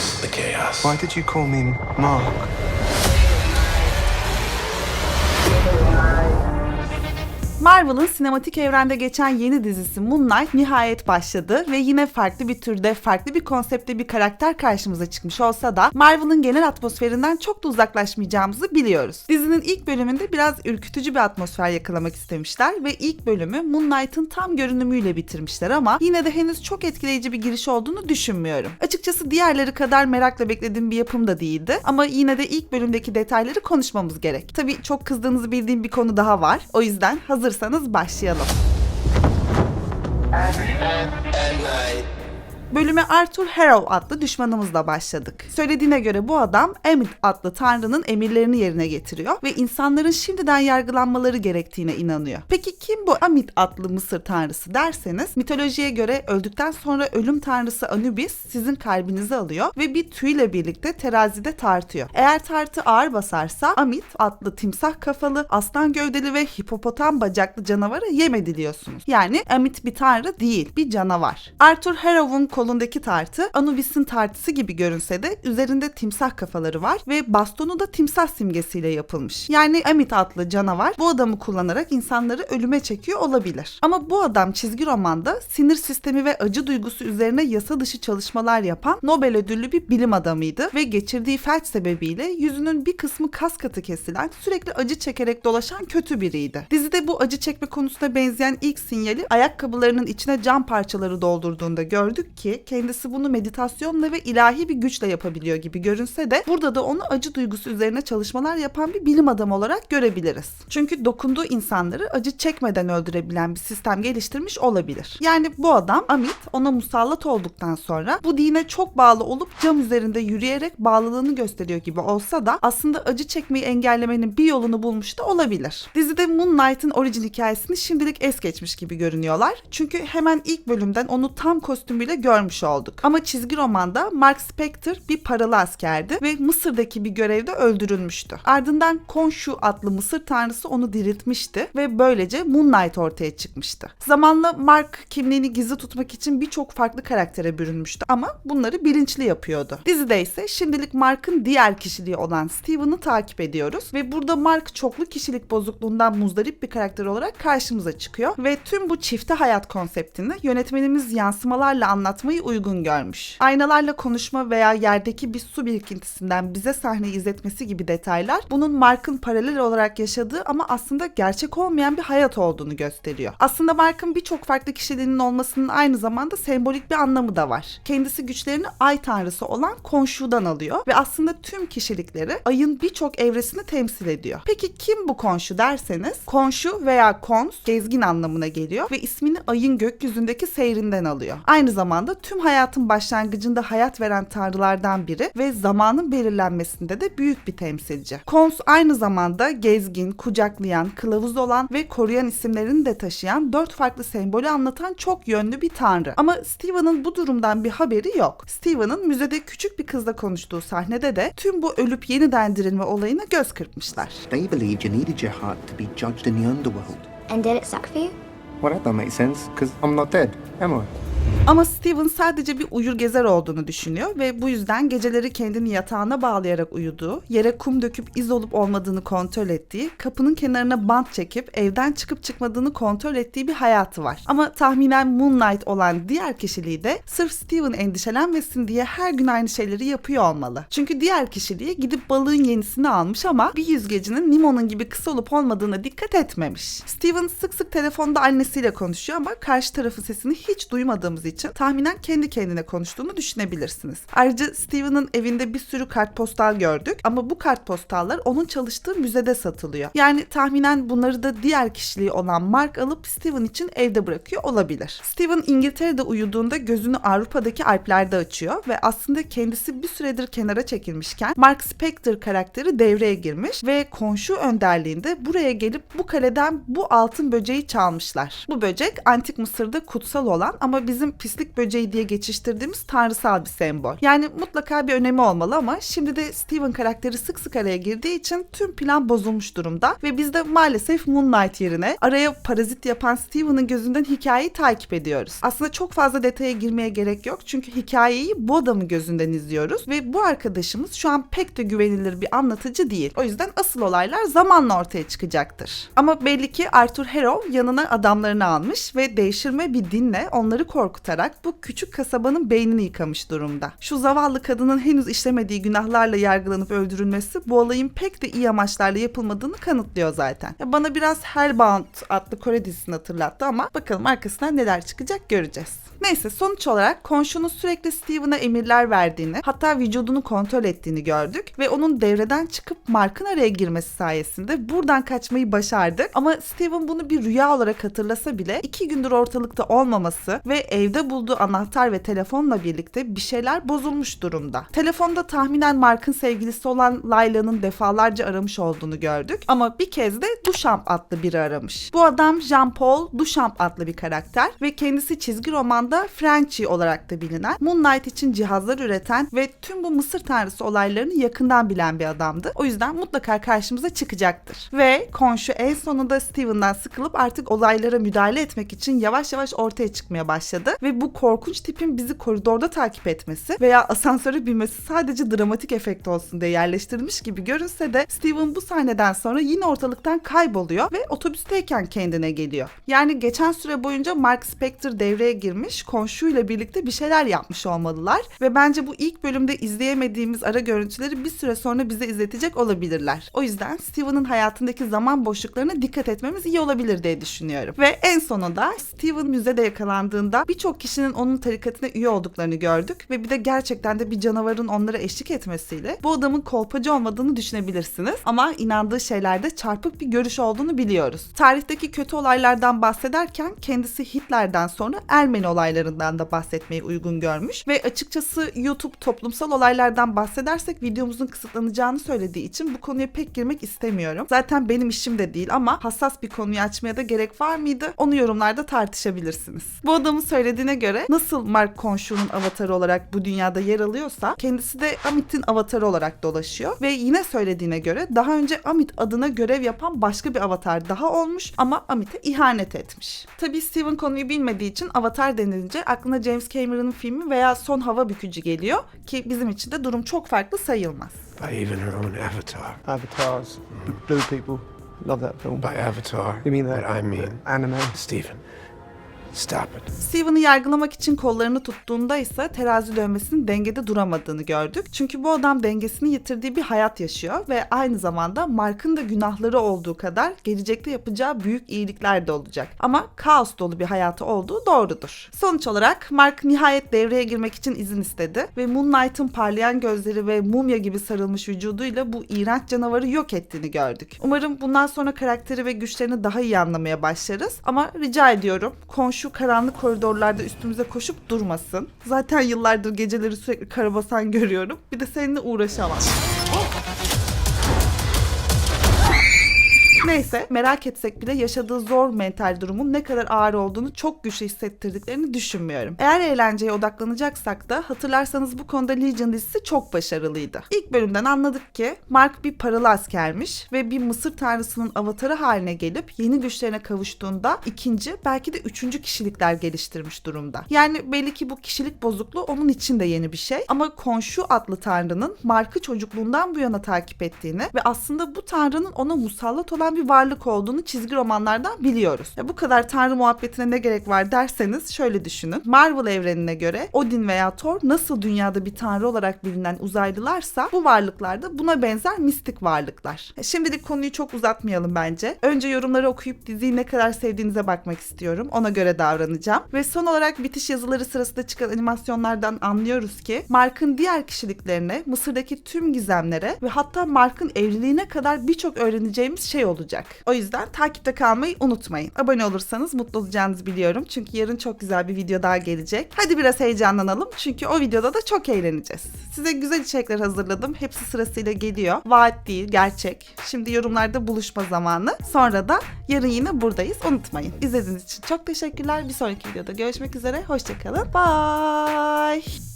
embrace the chaos. Why did you call me Mark? Marvel'ın sinematik evrende geçen yeni dizisi Moon Knight nihayet başladı ve yine farklı bir türde, farklı bir konseptte bir karakter karşımıza çıkmış olsa da Marvel'ın genel atmosferinden çok da uzaklaşmayacağımızı biliyoruz. Dizinin ilk bölümünde biraz ürkütücü bir atmosfer yakalamak istemişler ve ilk bölümü Moon Knight'ın tam görünümüyle bitirmişler ama yine de henüz çok etkileyici bir giriş olduğunu düşünmüyorum. Açıkçası diğerleri kadar merakla beklediğim bir yapım da değildi ama yine de ilk bölümdeki detayları konuşmamız gerek. Tabii çok kızdığınızı bildiğim bir konu daha var. O yüzden hazırsanız başlayalım. Bölüme Arthur Harrow adlı düşmanımızla başladık. Söylediğine göre bu adam Amit adlı tanrının emirlerini yerine getiriyor ve insanların şimdiden yargılanmaları gerektiğine inanıyor. Peki kim bu Amit adlı Mısır tanrısı derseniz mitolojiye göre öldükten sonra ölüm tanrısı Anubis sizin kalbinizi alıyor ve bir tüyle birlikte terazide tartıyor. Eğer tartı ağır basarsa Amit adlı timsah kafalı, aslan gövdeli ve hipopotam bacaklı canavara yem ediliyorsunuz. Yani Amit bir tanrı değil, bir canavar. Arthur Harrow'un kolundaki tartı Anubis'in tartısı gibi görünse de üzerinde timsah kafaları var ve bastonu da timsah simgesiyle yapılmış. Yani Amit adlı canavar bu adamı kullanarak insanları ölüme çekiyor olabilir. Ama bu adam çizgi romanda sinir sistemi ve acı duygusu üzerine yasa dışı çalışmalar yapan Nobel ödüllü bir bilim adamıydı ve geçirdiği felç sebebiyle yüzünün bir kısmı kas katı kesilen, sürekli acı çekerek dolaşan kötü biriydi. Dizide bu acı çekme konusuna benzeyen ilk sinyali ayakkabılarının içine cam parçaları doldurduğunda gördük ki kendisi bunu meditasyonla ve ilahi bir güçle yapabiliyor gibi görünse de burada da onu acı duygusu üzerine çalışmalar yapan bir bilim adamı olarak görebiliriz. Çünkü dokunduğu insanları acı çekmeden öldürebilen bir sistem geliştirmiş olabilir. Yani bu adam Amit ona musallat olduktan sonra bu dine çok bağlı olup cam üzerinde yürüyerek bağlılığını gösteriyor gibi olsa da aslında acı çekmeyi engellemenin bir yolunu bulmuş da olabilir. Dizide Moon Knight'ın orijin hikayesini şimdilik es geçmiş gibi görünüyorlar. Çünkü hemen ilk bölümden onu tam kostümüyle görmüş olduk. Ama çizgi romanda Mark Spector bir paralı askerdi ve Mısır'daki bir görevde öldürülmüştü. Ardından Khonshu adlı Mısır tanrısı onu diriltmişti ve böylece Moon Knight ortaya çıkmıştı. Zamanla Mark kimliğini gizli tutmak için birçok farklı karaktere bürünmüştü ama bunları bilinçli yapıyordu. Dizide ise şimdilik Mark'ın diğer kişiliği olan Steven'ı takip ediyoruz ve burada Mark çoklu kişilik bozukluğundan muzdarip bir karakter olarak karşımıza çıkıyor ve tüm bu çifte hayat konseptini yönetmenimiz yansımalarla anlatmayı uygun görmüş. Aynalarla konuşma veya yerdeki bir su birikintisinden bize sahneyi izletmesi gibi detaylar bunun Mark'ın paralel olarak yaşadığı ama aslında gerçek olmayan bir hayat olduğunu gösteriyor. Aslında Mark'ın birçok farklı kişiliğinin olmasının aynı zamanda sembolik bir anlamı da var. Kendisi güçlerini ay tanrısı olan Khonshu'dan alıyor ve aslında tüm kişilikleri ayın birçok evresini temsil ediyor. Peki kim bu Khonshu derseniz Khonshu veya Khons gezgin anlamına geliyor ve ismini ayın gökyüzündeki seyrinden alıyor. Aynı zamanda tüm hayatın başlangıcında hayat veren tanrılardan biri ve zamanın belirlenmesinde de büyük bir temsilci. Khons aynı zamanda gezgin, kucaklayan, kılavuz olan ve koruyan isimlerini de taşıyan dört farklı sembolü anlatan çok yönlü bir tanrı. Ama Steven'ın bu durumdan bir haberi yok. Steven'ın müzede küçük bir kızla konuştuğu sahnede de tüm bu ölüp yeniden dirilme olayına göz kırpmışlar. They believed you needed your heart to be judged in the underworld. And did it suck for you? Well, that don't make sense, because I'm not dead, am I? Ama Steven sadece bir uyur gezer olduğunu düşünüyor ve bu yüzden geceleri kendini yatağına bağlayarak uyuduğu, yere kum döküp iz olup olmadığını kontrol ettiği, kapının kenarına bant çekip evden çıkıp çıkmadığını kontrol ettiği bir hayatı var. Ama tahminen Moonlight olan diğer kişiliği de sırf Steven endişelenmesin diye her gün aynı şeyleri yapıyor olmalı. Çünkü diğer kişiliği gidip balığın yenisini almış ama bir yüzgecinin Nemo'nun gibi kısa olup olmadığına dikkat etmemiş. Steven sık sık telefonda annesiyle konuşuyor ama karşı tarafın sesini hiç duymadığımız için tahminen kendi kendine konuştuğunu düşünebilirsiniz. Ayrıca Steven'ın evinde bir sürü kartpostal gördük ama bu kartpostallar onun çalıştığı müzede satılıyor. Yani tahminen bunları da diğer kişiliği olan Mark alıp Steven için evde bırakıyor olabilir. Steven İngiltere'de uyuduğunda gözünü Avrupa'daki Alplerde açıyor ve aslında kendisi bir süredir kenara çekilmişken Mark Spector karakteri devreye girmiş ve komşu önderliğinde buraya gelip bu kaleden bu altın böceği çalmışlar. Bu böcek antik Mısır'da kutsal olan ama bizim bizim pislik böceği diye geçiştirdiğimiz tanrısal bir sembol. Yani mutlaka bir önemi olmalı ama şimdi de Steven karakteri sık sık araya girdiği için tüm plan bozulmuş durumda ve biz de maalesef Moon Knight yerine araya parazit yapan Steven'ın gözünden hikayeyi takip ediyoruz. Aslında çok fazla detaya girmeye gerek yok çünkü hikayeyi bu adamın gözünden izliyoruz ve bu arkadaşımız şu an pek de güvenilir bir anlatıcı değil. O yüzden asıl olaylar zamanla ortaya çıkacaktır. Ama belli ki Arthur Harrow yanına adamlarını almış ve değiştirme bir dinle onları korkutarak bu küçük kasabanın beynini yıkamış durumda. Şu zavallı kadının henüz işlemediği günahlarla yargılanıp öldürülmesi bu olayın pek de iyi amaçlarla yapılmadığını kanıtlıyor zaten. Ya bana biraz Hellbound adlı Kore dizisini hatırlattı ama bakalım arkasından neler çıkacak göreceğiz. Neyse sonuç olarak komşunun sürekli Steven'a emirler verdiğini hatta vücudunu kontrol ettiğini gördük ve onun devreden çıkıp Mark'ın araya girmesi sayesinde buradan kaçmayı başardık. Ama Steven bunu bir rüya olarak hatırlasa bile iki gündür ortalıkta olmaması ve evde bulduğu anahtar ve telefonla birlikte bir şeyler bozulmuş durumda. Telefonda tahminen Mark'ın sevgilisi olan Layla'nın defalarca aramış olduğunu gördük ama bir kez de Duchamp adlı biri aramış. Bu adam Jean-Paul Duchamp adlı bir karakter ve kendisi çizgi romanda Frenchie olarak da bilinen, Moon Knight için cihazlar üreten ve tüm bu Mısır tanrısı olaylarını yakından bilen bir adamdı. O yüzden mutlaka karşımıza çıkacaktır. Ve komşu en sonunda Steven'dan sıkılıp artık olaylara müdahale etmek için yavaş yavaş ortaya çıkmaya başladı ve bu korkunç tipin bizi koridorda takip etmesi veya asansöre binmesi sadece dramatik efekt olsun diye yerleştirilmiş gibi görünse de Steven bu sahneden sonra yine ortalıktan kayboluyor ve otobüsteyken kendine geliyor. Yani geçen süre boyunca Mark Spector devreye girmiş, komşuyla birlikte bir şeyler yapmış olmalılar ve bence bu ilk bölümde izleyemediğimiz ara görüntüleri bir süre sonra bize izletecek olabilirler. O yüzden Steven'ın hayatındaki zaman boşluklarına dikkat etmemiz iyi olabilir diye düşünüyorum. Ve en sonunda Steven müzede yakalandığında birçok kişinin onun tarikatına üye olduklarını gördük ve bir de gerçekten de bir canavarın onlara eşlik etmesiyle bu adamın kolpacı olmadığını düşünebilirsiniz. Ama inandığı şeylerde çarpık bir görüş olduğunu biliyoruz. Tarihteki kötü olaylardan bahsederken kendisi Hitler'den sonra Ermeni olaylarından da bahsetmeyi uygun görmüş ve açıkçası YouTube toplumsal olaylardan bahsedersek videomuzun kısıtlanacağını söylediği için bu konuya pek girmek istemiyorum. Zaten benim işim de değil ama hassas bir konuyu açmaya da gerek var mıydı? Onu yorumlarda tartışabilirsiniz. Bu adamın söylediğine göre nasıl Mark Khonshu'nun avatarı olarak bu dünyada yer alıyorsa kendisi de Amit'in avatarı olarak dolaşıyor ve yine söylediğine göre daha önce Amit adına görev yapan başka bir avatar daha olmuş ama Amit'e ihanet etmiş. Tabii Steven konuyu bilmediği için avatar denilince aklına James Cameron'ın filmi veya Son Hava Bükücü geliyor ki bizim için de durum çok farklı sayılmaz. by even her own avatar. Avatars, blue people. Love that film. By avatar, You mean that? I mean, Anime. Stephen, stop it. Steven'ı yargılamak için kollarını tuttuğunda ise terazi dönmesinin dengede duramadığını gördük. Çünkü bu adam dengesini yitirdiği bir hayat yaşıyor ve aynı zamanda Mark'ın da günahları olduğu kadar gelecekte yapacağı büyük iyilikler de olacak. Ama kaos dolu bir hayatı olduğu doğrudur. Sonuç olarak Mark nihayet devreye girmek için izin istedi ve Moon Knight'ın parlayan gözleri ve mumya gibi sarılmış vücuduyla bu iğrenç canavarı yok ettiğini gördük. Umarım bundan sonra karakteri ve güçlerini daha iyi anlamaya başlarız. Ama rica ediyorum komşu karanlık koridorlarda üstümüze koşup durmasın. Zaten yıllardır geceleri sürekli karabasan görüyorum. Bir de seninle uğraşamam. Neyse merak etsek bile yaşadığı zor mental durumun ne kadar ağır olduğunu çok güçlü hissettirdiklerini düşünmüyorum. Eğer eğlenceye odaklanacaksak da hatırlarsanız bu konuda Legion dizisi çok başarılıydı. İlk bölümden anladık ki Mark bir paralı askermiş ve bir Mısır tanrısının avatarı haline gelip yeni güçlerine kavuştuğunda ikinci belki de üçüncü kişilikler geliştirmiş durumda. Yani belli ki bu kişilik bozukluğu onun için de yeni bir şey ama Konshu adlı tanrının Mark'ı çocukluğundan bu yana takip ettiğini ve aslında bu tanrının ona musallat olan bir varlık olduğunu çizgi romanlardan biliyoruz. Ya bu kadar tanrı muhabbetine ne gerek var derseniz şöyle düşünün. Marvel evrenine göre Odin veya Thor nasıl dünyada bir tanrı olarak bilinen uzaylılarsa bu varlıklar da buna benzer mistik varlıklar. Ya Şimdilik konuyu çok uzatmayalım bence. Önce yorumları okuyup diziyi ne kadar sevdiğinize bakmak istiyorum. Ona göre davranacağım. Ve son olarak bitiş yazıları sırasında çıkan animasyonlardan anlıyoruz ki Mark'ın diğer kişiliklerine, Mısır'daki tüm gizemlere ve hatta Mark'ın evliliğine kadar birçok öğreneceğimiz şey olacak. Olacak. O yüzden takipte kalmayı unutmayın. Abone olursanız mutlu olacağınızı biliyorum. Çünkü yarın çok güzel bir video daha gelecek. Hadi biraz heyecanlanalım çünkü o videoda da çok eğleneceğiz. Size güzel içerikler hazırladım. Hepsi sırasıyla geliyor. Vaat değil, gerçek. Şimdi yorumlarda buluşma zamanı. Sonra da yarın yine buradayız. Unutmayın. İzlediğiniz için çok teşekkürler. Bir sonraki videoda görüşmek üzere. Hoşçakalın. Bye.